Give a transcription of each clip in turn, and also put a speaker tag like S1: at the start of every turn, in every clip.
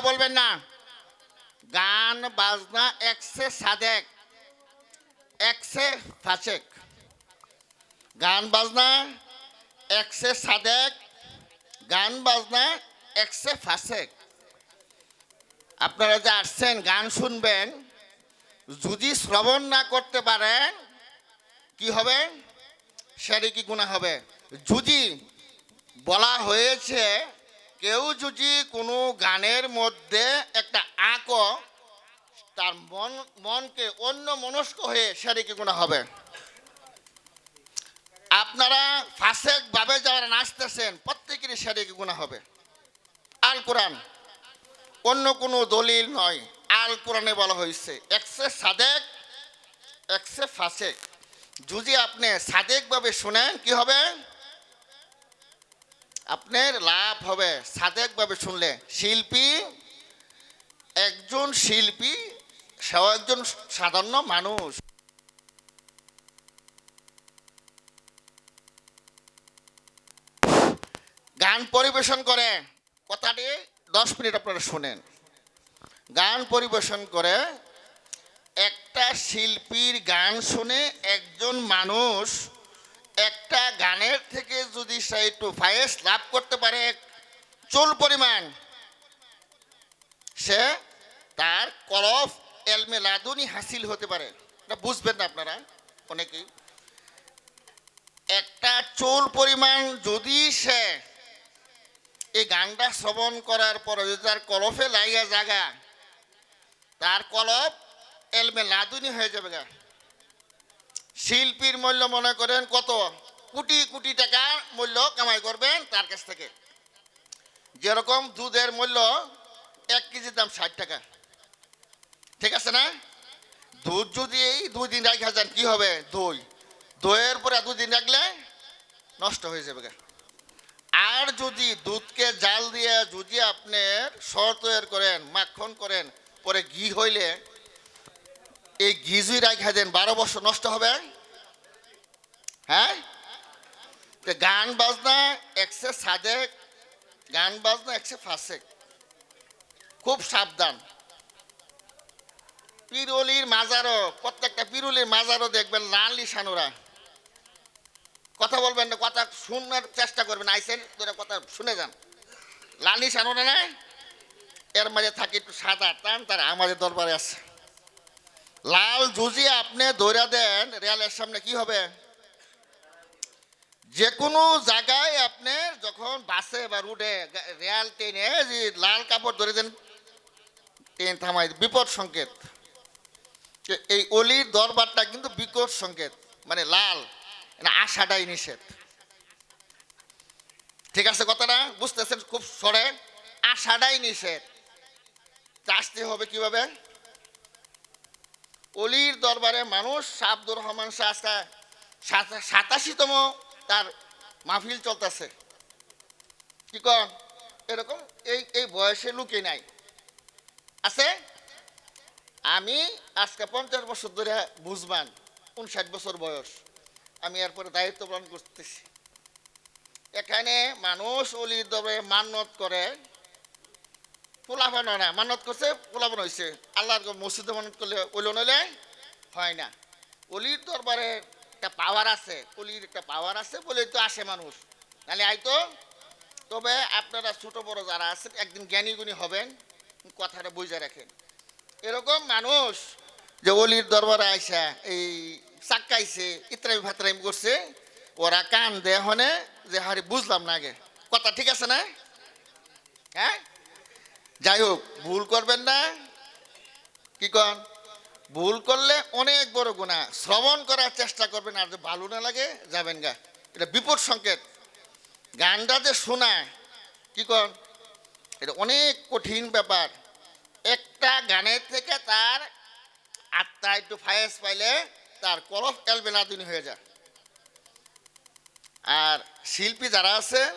S1: বলবেন না। গান, বাজনা, একসে সাদেক, একসে ফাসেক। গান, বাজনা, একসে সাদেক, গান, বাজনা, একসে ফাসেক। আপনারা যে আসছেন, গান শুনবেন, যদি শ্রবণ না করতে পারেন, কি হবে? সেটা কি গুণা হবে? যদি বলা হয়েছে কেউ যদি কোনো গানের মধ্যে একটা আঁক, তার মন, মনকে অন্য মনস্ক হয়ে সেটা কি গুণা হবে। আপনারা ফাঁসেক ভাবে যারা নাচতেছেন, প্রত্যেকেরই সেটা কি গুণা হবে। আল কোরআন। অন্য কোনো দলিল নয়, আল কোরআনে বলা হয়েছে একসে সাদেক একসে ফাসেক। যদি আপনি সাদেকভাবে শুনেন, কি হবে? আপনার লাভ হবে। সাদেকভাবে শুনলে, শিল্পী, একজন শিল্পী, সেও একজন সাধারণ মানুষ। গান পরিবেশন করে, কথাটি দশ মিনিট আপনারা শুনেন। গান পরিবেশন করে, একটা শিল্পীর গান শুনে একজন মানুষ একটা গানের থেকে যদি সে একটু ফায়েস লাভ করতে পারে, চুল পরিমাণ, সে তার করফ এলমে লাদুনি হাসিল হতে পারে। এটা বুঝবেন না আপনারা অনেকেই। একটা চুল পরিমাণ যদি সে এই গানটা শ্রবণ করার পরে যদি তার কলফে লাইয়া জাগা, তার কলপ এলমে লাদুনি হয়ে যাবে গা। শিল্পীর মূল্য মনে করেন কত? কোটি কোটি টাকা মূল্য কামাই করবেন তার কাছ থেকে। যেরকম দুধের মূল্য এক কেজির দাম ষাট টাকা। ঠিক আছে না? দুধ যদি এই দুই দিন রাখা যান, কি হবে? দই। দইয়ের পরে দুদিন রাখলে নষ্ট হয়ে যাবে আর যদি দুধকে জাল দিয়ে যদি আপনি সর তৈরি করেন, মাখন করেন, পরে ঘি হইলে এই ঘি যদি রাখা দেন, বারো বছর নষ্ট হবে। হ্যাঁ? তো গান বাজনা একসে সাদেক, গান বাজনা একসে ফাসেক। খুব সাবধান। পিরুলির মাজারও, প্রত্যেকটা পিরুলির মাজারও দেখবেন লাল লিসানোরা কথা বলবেন না, কথা শোনার চেষ্টা করবেন, আইসেন তোরা কথা শুনে যান। লাল লিসানোরা না এর মাঝে থাকে একটু সাদা, টান, তারা আমাদের দরবারে আছে। লাল জুজি আপনি দৌড়া দেন, রেলের সামনে কি হবে? যে কোনো জায়গায় আপনি যখন বাসে বা রুটে রেল ট্রেনে যে লাল কাপড় ধরে দেন ট্রেন থামাই বিপদ সংকেত। এই অলির দরবারটা কিন্তু বিকট সংকেত মানে লাল মানে আশাটাই নিষেধ। ঠিক আছে কথাটা? বুঝতেছেন? খুব সরে। আশাটাই নিষেধ। আসতে হবে কীভাবে? অলির দরবারে মানুষ আব্দুর রহমান শাহ সাতাশিতম তার মাহফিল চলতেছে। কি কন? এরকম এই এই বয়সে লুকে নাই। আছে? আমি আজকে পঞ্চাশ বছর ধরে বুঝবান, উনষাট বছর বয়স। আমি এরপরে দায়িত্ব পালন করতেছি। এখানে মানুষ অলির দরবারে মান্নত করে পোলাপান না, মানত করছে, পোলাপান হয়েছে আল্লাহর মসজিদে মানত করলে ওইল নইলে হয় না। অলির দরবারে একটা পাওয়ার আছে, অলির একটা পাওয়ার আছে বলে তো আসে মানুষ। নাহলে আইতো, তবে আপনারা ছোট বড় যারা আছেন, একদিন জ্ঞানী গুণী হবেন, কথাটা বুঝে রাখেন। এরকম মানুষ যে অলির দরবারে আইসা এই চাক্কাইছে ইত্রামি ফাতরামি করছে, ওরা কান দেয় হনে যে হারি বুঝলাম না আগে। কথা ঠিক আছে না? হ্যাঁ? যাই হোক ভুল করবেন না। কি কন? ভুল করলে অনেক বড় গুণা। শ্রবণ করার চেষ্টা করবেন, আর যদি ভালো না লাগে, যাবেন গা। এটা বিপদ সংকেত। গানটা যে শোনা, কি কন? এটা অনেক কঠিন ব্যাপার। একটা গানের থেকে তার আত্মা একটু ফায়েস পাইলে তার কলফ এলবেলাদিন হয়ে যায়। আর শিল্পী যারা আছেন,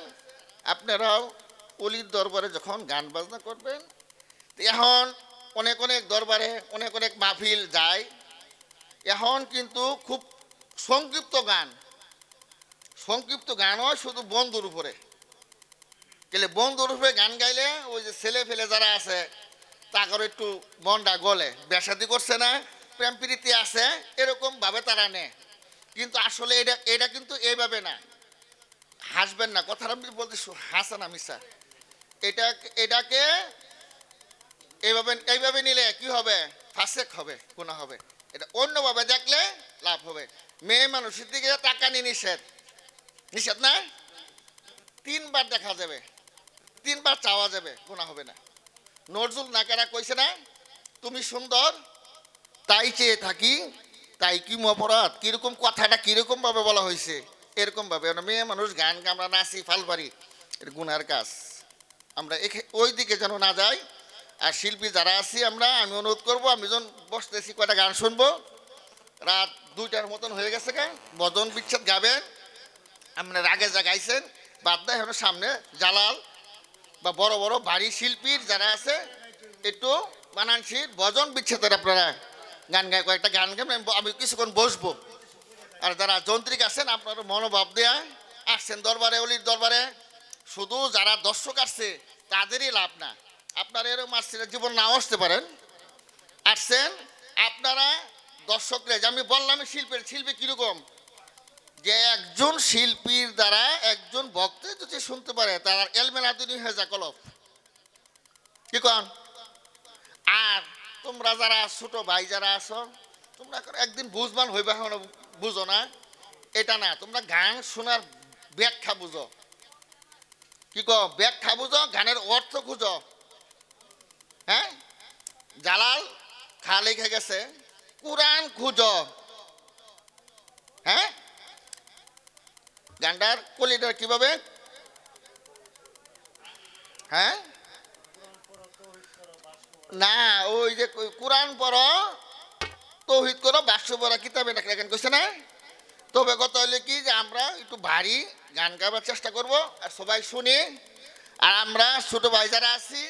S1: আপনারাও অলির দরবারে যখন গান বাজনা করবেন এখন অনেক অনেক দরবারে অনেক অনেক মাহফিল যায়। এখন কিন্তু খুব সংক্ষিপ্ত গান। সংক্ষিপ্ত গানও শুধু বন্ধুর উপরে। গেলে বন্ধুর উপরে গান গাইলে ওই যে ছেলে ফেলে যারা আছে তাদের একটু মনটা গলে। বেসাদি করছে না, প্রেম প্রীতি আছে এরকমভাবে তারা নেয়। কিন্তু আসলে এটা এটা কিন্তু এইভাবে না। হাসবেন না। কথাটা বলতে হাসা না মিশা। এটা এটাকে এইভাবে এইভাবে নিলে কি হবে? ফাঁসেক হবে গুণা হবে। এটা অন্যভাবে দেখলে লাভ হবে। মেয়ে মানুষের দিকে টাকা নিয়ে নিষেধ। নিষেধ না? তিনবার দেখা যাবে। তিনবার চাওয়া যাবে গুণা হবে না। নজরুল নাকারা কইছে না, তুমি সুন্দর, তাই চেয়ে থাকি, তাই কি অপরাধ? কীরকম কথাটা কীরকম ভাবে বলা হয়েছে এরকম ভাবে মেয়ে মানুষ গান আমরা নাচি, ফালবাড়ি এটা গুনার কাজ। আমরা ওই দিকে যেন না যাই। আর শিল্পী যারা আছি আমরা, আমি অনুরোধ করব, আমি যখন বসতেছি কয়টা গান শুনব? রাত দুইটার মতন হয়ে গেছে গা। বদন বিচ্ছেদ গাবেন। আপনার আগে যা গাইছেন বাদ দেয় এখন সামনে জালাল বা বড় বড় বাড়ি শিল্পীর যারা আছে, একটু মানানসির ভজন বিচ্ছেদের আপনারা গান গায়, কয়েকটা গান গাবেন আমি কিছুক্ষণ বসবো। আর যারা যন্ত্রিক আছেন, আপনার মনোভাব দেয়া, আসছেন দরবারে, অলির দরবারে। শুধু যারা দর্শক আসছে, তাদেরই লাভ না। আপনার এরকম আসছে জীবন নাও আসতে পারেন। আসছেন, আপনারা দর্শকরা, যে আমি বললাম শিল্পের, শিল্পী কীরকম? যে একজন শিল্পীর দ্বারা একজন ভক্ত যদি শুনতে পারে, তার এলমেন আদুনি হয়ে যা কলফ কি কন? আর তোমরা যারা ছোট ভাই যারা আছো, তোমরা একদিন বুঝবান হইবা বুঝো না। এটা না, তোমরা গান শোনার ব্যাখ্যা বুঝো। কি কো ব্যাখ্যা বুঝো, গানের অর্থ খুঁজো। হ্যাঁ? জালাল খা লেখে গেছে, কোরআন খুঁজো। হ্যাঁ? গান্ডার কলিটার কীভাবে? হ্যাঁ? না, ওই যে কোরআন পড়ো, তৌহিদ করো, বাক্স পড়া, কিতাবে লেখেন কইছে না? তবে কথা হলে কি যে আমরা একটু ভারী গান গাবার চেষ্টা করব আর সবাই শুনি। আর আমরা ছোট ভাই যারা আছি,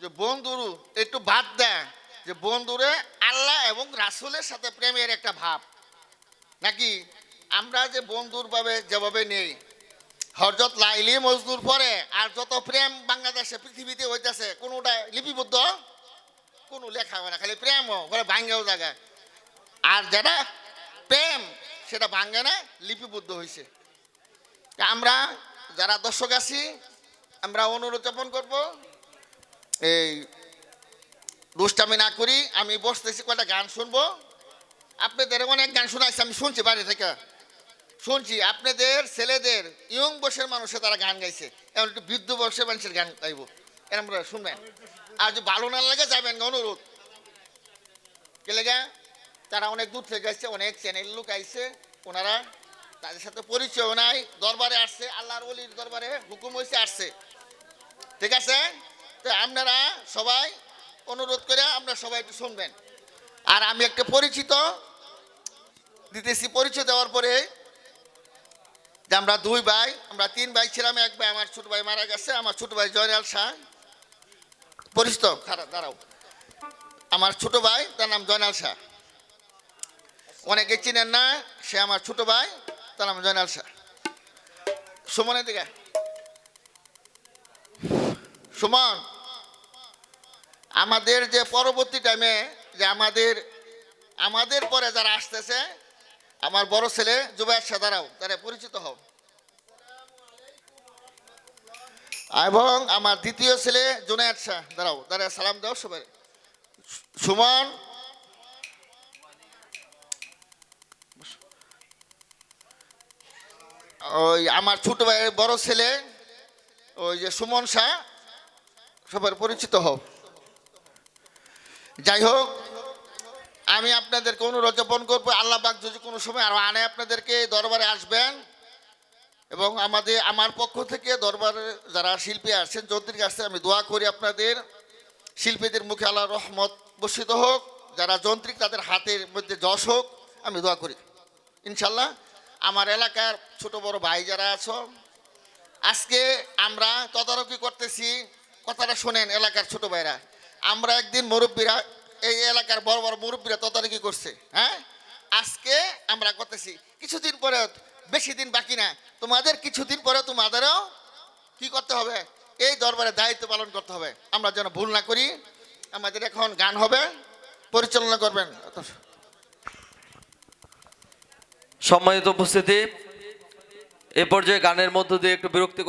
S1: যে বন্ধুরু একটু বাদ দেয় যে বন্ধুরে আল্লাহ এবং রাসুলের সাথে প্রেমের একটা ভাব। নাকি? আমরা যে বন্ধুর ভাবে যেভাবে নেই। হরজত লাইলি মজদুর পরে আর যত প্রেম বাংলাদেশে, পৃথিবীতে হইতেছে, কোনোটা লিপিবদ্ধ? কোনো লেখা হয় না, খালি প্রেম ওখানে ভাঙ্গেও জায়গায়। আর যারা প্রেম সেটা ভাঙ্গে না, লিপিবদ্ধ হয়েছে আমরা যারা দর্শক আছি, আমরা অনুরোধ যাপন করব, এই দুষ্টামি না করি, আমি বসতেছি কয়টা গান শুনব। আপনাদের অনেক গান শোনাইছে, আমি শুনছি বাড়ি থেকে। শুনছি, আপনাদের ছেলেদের, ইয়ং বয়সের মানুষে তারা গান গাইছে। এমন একটু বৃদ্ধ বয়সের মানুষের গান গাইব। এরকম করে শুনবেন। আর যদি ভালো না লাগে, যাবেন অনুরোধ। কে লেগে? তারা অনেক দূর থেকে আসছে, অনেক চ্যানেল লোক আইছে। ওনারা তাদের সাথে পরিচয় নাই, দরবারে আসছে, আল্লাহর অলির দরবারে হুকুম হয়েছে আসছে। ঠিক আছে? তো আপনারা সবাই অনুরোধ করে আপনারা সবাই একটু শুনবেন। আর আমি একটা পরিচিত দিতেছি, পরিচয় দেওয়ার পরে যে আমরা দুই ভাই, আমরা তিন ভাই ছিলাম, এক ভাই, আমার ছোট ভাই মারা গেছে, আমার ছোট ভাই জয়নাল শাহ। পরিচিত? দাঁড়াও। আমার ছোট ভাই, তার নাম জয়নাল শাহ। অনেকে চিনেন না, সে আমার ছোট ভাই, তার নাম জয়নাল শাহ সুমনের দিকে সুমন, আমাদের যে পরবর্তী টাইমে যে আমাদের আমাদের পরে যারা আসতেছে, আমার বড় ছেলে জুবাইর শাহ দাঁড়াও, তারা পরিচিত হও। এবং আমার দ্বিতীয় ছেলে জুনায়দ শাহ, দাঁড়াও দাঁড়া সালাম দাও সবাই। সুমন ওই আমার ছোট ভাইয়ের বড় ছেলে, ওই যে সুমন শাহ, সবার পরিচিত হোক। যাই হোক, আমি আপনাদেরকে অনুরোধ যাপন করব, আল্লাহ পাক যদি কোনো সময় আরও আনে আপনাদেরকে, দরবারে আসবেন। এবং আমাদের, আমার পক্ষ থেকে দরবারে যারা শিল্পী আসছেন যন্ত্রীর কাছে আমি দোয়া করি আপনাদের। শিল্পীদের মুখে আল্লাহ রহমত বর্ষিত হোক, যারা যন্ত্রিক তাদের হাতের মধ্যে যশ হোক, আমি দোয়া করি। ইনশাল্লাহ। আমার এলাকার ছোট বড় ভাই যারা আছো, আজকে আমরা তদারকি করতেছি। কথাটা শোনেন এলাকার ছোট ভাইরা। আমরা একদিন মুরব্বীরা, এই এলাকার বড় বড় মুরব্বীরা তদারকি করছে হ্যাঁ? আজকে আমরা করতেছি। কিছুদিন পরে, বেশি দিন বাকি না। তোমাদের কিছুদিন পরে তোমাদেরও কি করতে হবে? এই দরবারে দায়িত্ব পালন করতে হবে। আমরা যেন ভুল না করি। আমাদের এখন গান হবে, পরিচালনা করবেন।
S2: সম্মানিত উপস্থিতি এ পর্যায়ে গানের মধ্য দিয়ে একটু বিরক্তি